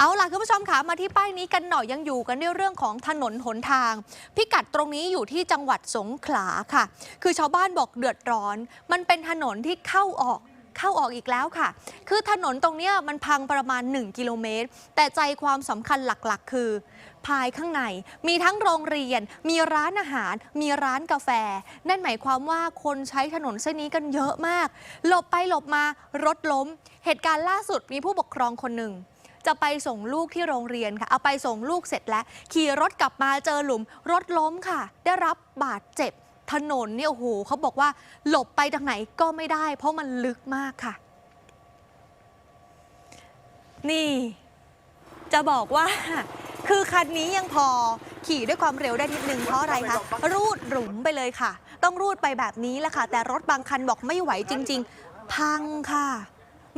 เอาล่ะคุณผู้ชมค่ะมาที่ป้ายนี้กันหน่อยยังอยู่กันในเรื่องของถนนหนทาง พิกัดตรงนี้อยู่ที่จังหวัดสงขลาค่ะ คือชาวบ้านบอกเดือดร้อน มันเป็นถนนที่เข้าออกเข้าออกอีกแล้วค่ะ คือถนนตรงนี้มันพังประมาณ 1 กิโลเมตร แต่ใจความสำคัญหลักๆ คือ ภายข้างใน มีทั้งโรงเรียน มีร้านอาหาร มีร้านกาแฟ นั่นหมายความว่าคนใช้ถนนเส้นนี้กันเยอะมาก หลบไปหลบมารถล้ม เหตุการณ์ล่าสุดมีผู้ปกครองคนหนึ่ง จะไปส่งลูกที่โรงเรียนค่ะ เอาไปส่งลูกเสร็จแล้ว ขี่รถกลับมาเจอหลุม รถล้มค่ะ ได้รับบาดเจ็บ ถนนเนี่ยโอ้โหเขาบอกว่าหลบไปทางไหนก็ไม่ได้ เพราะมันลึกมากค่ะ นี่ จะบอกว่า คือคันนี้ยังพอขี่ด้วยความเร็วได้นิดนึงเพราะอะไรคะรูดหลุมไปเลยค่ะ ต้องรูดไปแบบนี้แหละค่ะ แต่รถบางคันบอกไม่ไหวจริง ๆ พังค่ะ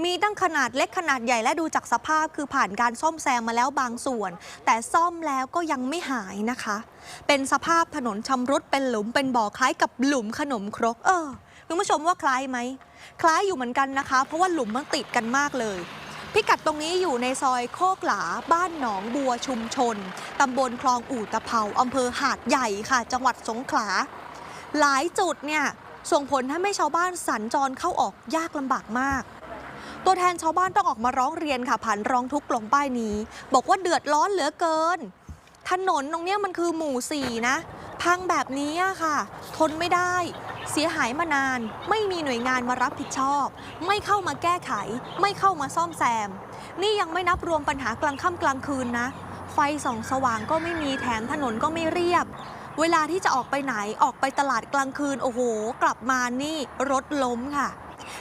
มีตั้งขนาดเล็กขนาดใหญ่และดูจากสภาพคือผ่านการซ่อมแซมมาแล้วบางส่วน แต่ซ่อมแล้วก็ยังไม่หายนะคะ เป็นสภาพถนนชำรุดเป็นหลุมเป็นบ่อคล้ายกับหลุมขนมครก เออคุณผู้ชมว่าคล้ายไหม คล้ายอยู่เหมือนกันนะคะ เพราะว่าหลุมมันติดกันมากเลยพิกัดตรงนี้อยู่ในซอยโคกหลา บ้านหนองบัวชุมชน ตำบลคลองอู่ตะเภาอำเภอหาดใหญ่ค่ะ จังหวัดสงขลา หลายจุดเนี่ย ส่งผลให้ไม่ชาวบ้านสัญจรเข้าออกยากลำบากมาก ตัวแทนชาวบ้านต้องออกมาร้องเรียนค่ะผ่านร้องทุกข์ลงป้ายนี้ บอกว่าเดือดร้อนเหลือเกิน ถนนตรงเนี้ยมันคือหมู่สี่นะ พังแบบนี้อะค่ะ ทนไม่ได้ เสียหายมานาน ไม่มีหน่วยงานมารับผิดชอบ ไม่เข้ามาแก้ไข ไม่เข้ามาซ่อมแซม นี่ยังไม่นับรวมปัญหากลางค่ำกลางคืนนะ ไฟส่องสว่างก็ไม่มีแถมถนนก็ไม่เรียบเวลาที่จะออกไปไหนออกไปตลาดกลางคืน โอ้โห กลับมานี่รถล้มค่ะ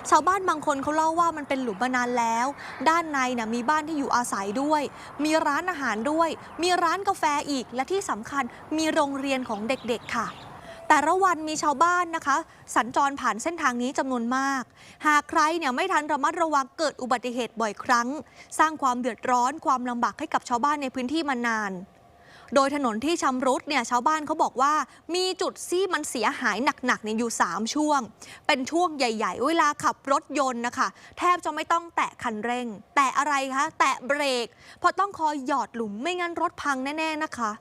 ชาวบ้านบางคนเขาเล่าว่ามันเป็นหลุมมานานแล้ว ด้านในน่ะมีบ้านที่อยู่อาศัยด้วย มีร้านอาหารด้วย มีร้านกาแฟอีก และที่สำคัญมีโรงเรียนของเด็กๆค่ะแต่ละวันมีชาวบ้านนะคะ สัญจรผ่านเส้นทางนี้จำนวนมาก หากใครเนี่ยไม่ทันระมัดระวังเกิดอุบัติเหตุบ่อยครั้ง สร้างความเดือดร้อนความลำบากให้กับชาวบ้านในพื้นที่มานาน โดยถนนที่ชำรุดเนี่ยชาวบ้านเขาบอกว่า มีจุดที่มันเสียหายหนักๆเนี่ยอยู่ 3 ช่วง เป็นช่วงใหญ่ๆ เวลาขับรถยนต์นะคะ แทบจะไม่ต้องแตะคันเร่ง แตะอะไรคะ แตะเบรก เพราะต้องคอยหยอดหลุมไม่งั้นรถพังแน่ๆนะคะ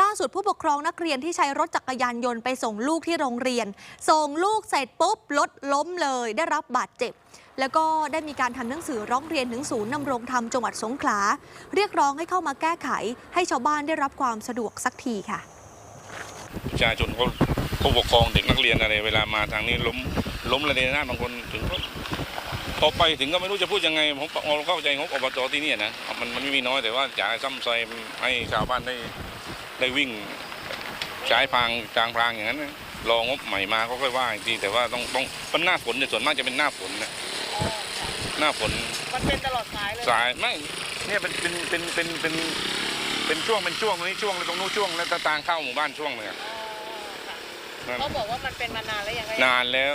ล่าสุดผู้ปกครองนักเรียนที่ใช้รถจักรยานยนต์ไปส่งลูกที่โรงเรียน ส่งลูกเสร็จปุ๊บรถล้มเลยได้รับบาดเจ็บ แล้วก็ได้มีการทำหนังสือร้องเรียนถึงศูนย์นำรงธรรมจังหวัดสงขลา เรียกร้องให้เข้ามาแก้ไข ให้ชาวบ้านได้รับความสะดวกสักทีค่ะ ประชาชนเขาผู้ปกครองเด็กนักเรียนอะไร เวลามาทางนี้ล้มล้มระเนระนาดบางคนถึงก็พอไปถึงก็ไม่รู้จะพูดยังไงผมเราเข้าใจงบอบจที่นี่นะมันมันไม่มีน้อยแต่ว่าอยากให้ซ่อมซอยให้ชาวบ้านได้ได้วิ่งใช้พางกลางพางอย่างนั้นรองบใหม่มาก็ค่อยว่าอีกทีแต่ว่าต้องต้องเป็นหน้าฝนเนี่ยส่วนมากจะเป็นหน้าฝนนะ หน้าฝนมันเป็นตลอดสายเลยสายไม่เนี่ยเป็นเป็นเป็นเป็นเป็นเป็นช่วงเป็นช่วงตรงนี้ช่วงแล้วตรงนู้นช่วงแล้วตางเข้าหมู่บ้านช่วงหนึงอะเขาบอกว่ามันเป็นมานานแล้วยังไงนานแล้ว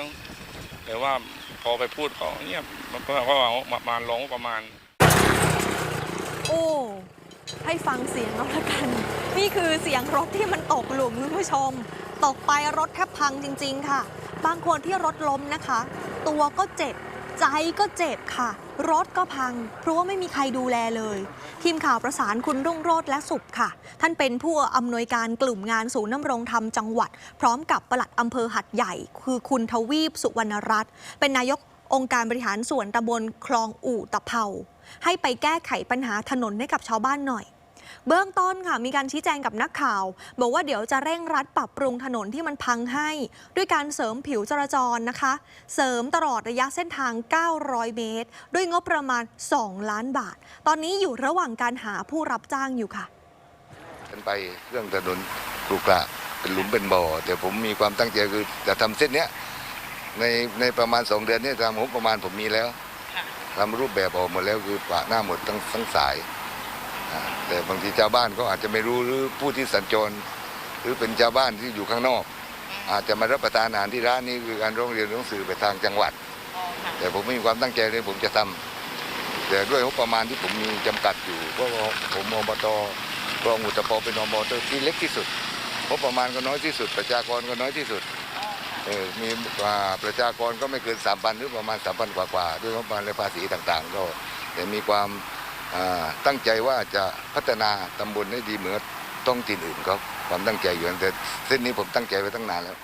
แต่ว่าพอไปพูดเขาเนี่ยมันก็เขาเอามามาลงประมาณ โอ้ให้ฟังเสียงเอาละกัน นี่คือเสียงรถที่มันตกหลุมคุณผู้ชม ตกไปรถแทบพังจริง ๆ ค่ะ บางคนที่รถล้มนะคะ ตัวก็เจ็บ ใจก็เจ็บค่ะ รถก็พัง เพราะว่าไม่มีใครดูแลเลย ทีมข่าวประสานคุณรุ่งโรจน์และสุขค่ะ ท่านเป็นผู้อำนวยการกลุ่มงานศูนย์น้ำรงธรรมจังหวัด พร้อมกับปลัดอำเภอหัดใหญ่ คือคุณทวีปสุวรรณรัตน์เป็นนายกองค์การบริหารส่วนตำบลคลองอู่ตะเภาให้ไปแก้ไขปัญหาถนนให้กับชาวบ้านหน่อย เบื้องต้นค่ะมีการชี้แจงกับนักข่าว บอกว่าเดี๋ยวจะเร่งรัดปรับปรุงถนนที่มันพังให้ ด้วยการเสริมผิวจราจรนะคะ เสริมตลอดระยะเส้นทาง 900 เมตร ด้วยงบประมาณ 2 ล้านบาท ตอนนี้อยู่ระหว่างการหาผู้รับจ้างอยู่ค่ะกันไปเรื่องถนนกรุกระเป็นหลุมเป็นบ่อแต่ผมมีความตั้งใจคือจะทำเส้นเนี้ยในในประมาณสองเดือนเนี้ตามงบประมาณผมมีแล้วทำรูปแบบออกหมดแล้วคือปะหน้าหมดทั้งทั้งสายอ่า แต่บางทีชาวบ้านก็อาจจะไม่รู้หรือผู้ที่สัญจร หรือเป็นชาวบ้านที่อยู่ข้างนอก อาจจะมารับประทานอาหารที่ร้านนี้คือการร้องเรียนหนังสือไปทางจังหวัดอ๋อค่ะแต่ผมมีความตั้งใจเลยผมจะทำแต่ด้วยงบประมาณที่ผมมีจำกัดอยู่เพราะว่าผมอบตกรองอุตภาวเป็นอบตที่เล็กที่สุดงบประมาณก็น้อยที่สุด ประชากรก็น้อยที่สุดอ๋อค่ะเออมีอ่าประชากรก็ไม่เกินสามพันหรือประมาณสามพันกว่าๆด้วยงบประมาณและภาษีต่างๆก็แต่มีความอ่า ตั้งใจว่าจะพัฒนาตำบลให้ดีเหมือนต้องถิ่นอื่นเขาความตั้งใจอยู่แต่เส้นนี้ผมตั้งใจไว้ตั้งนานแล้ว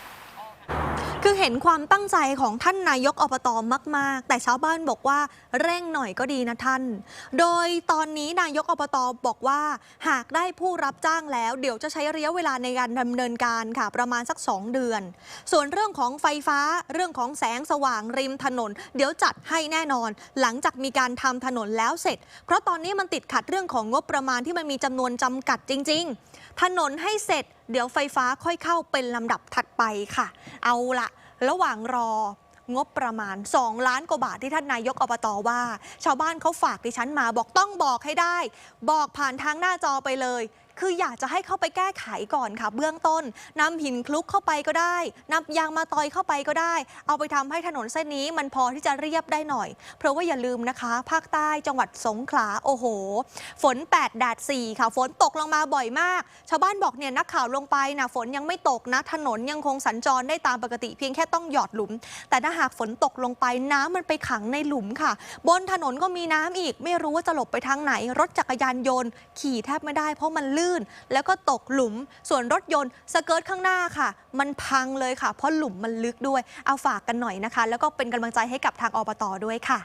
คือเห็นความตั้งใจของท่านนายกอบตมาก ๆ แต่ชาวบ้านบอกว่าเร่งหน่อยก็ดีนะท่าน โดยตอนนี้นายกอบตบอกว่า หากได้ผู้รับจ้างแล้ว เดี๋ยวจะใช้ระยะเวลาในการดำเนินการค่ะ ประมาณสัก 2 เดือน ส่วนเรื่องของไฟฟ้าเรื่องของแสงสว่างริมถนน เดี๋ยวจัดให้แน่นอน หลังจากมีการทำถนนแล้วเสร็จ เพราะตอนนี้มันติดขัดเรื่องของงบประมาณที่มันมีจำนวนจำกัดจริง ๆ ถนนให้เสร็จ เดี๋ยวไฟฟ้าค่อยเข้าเป็นลำดับถัดไปค่ะ เอาละระหว่างรองบประมาณ 2 ล้านกว่าบาทที่ท่านนายกอบตว่า ชาวบ้านเขาฝากดิฉันมาบอกต้องบอกให้ได้ บอกผ่านทางหน้าจอไปเลย คืออยากจะให้เข้าไปแก้ไขก่อนค่ะ เบื้องต้นนำหินคลุกเข้าไปก็ได้นำยางมาตอยเข้าไปก็ได้ เอาไปทำให้ถนนเส้นนี้มันพอที่จะเรียบได้หน่อย เพราะว่าอย่าลืมนะคะ ภาคใต้จังหวัดสงขลาโอ้โห ฝน 8 แดด 4 ค่ะ ฝนตกลงมาบ่อยมาก ชาวบ้านบอกเนี่ยนักข่าวลงไปนะฝนยังไม่ตกนะ ถนนยังคงสัญจรได้ตามปกติเพียงแค่ต้องหยอดหลุม แต่ถ้าหากฝนตกลงไปน้ำมันไปขังในหลุมค่ะ บนถนนก็มีน้ำอีกไม่รู้ว่าจะหลบไปทางไหน รถจักรยานยนต์ขี่แทบไม่ได้เพราะมันลื่นลื่น แล้วก็ตกหลุม ส่วนรถยนต์สเกิร์ตข้างหน้าค่ะ มันพังเลยค่ะ เพราะหลุมมันลึกด้วย เอาฝากกันหน่อยนะคะ แล้วก็เป็นกำลังใจให้กับทางอบตด้วยค่ะ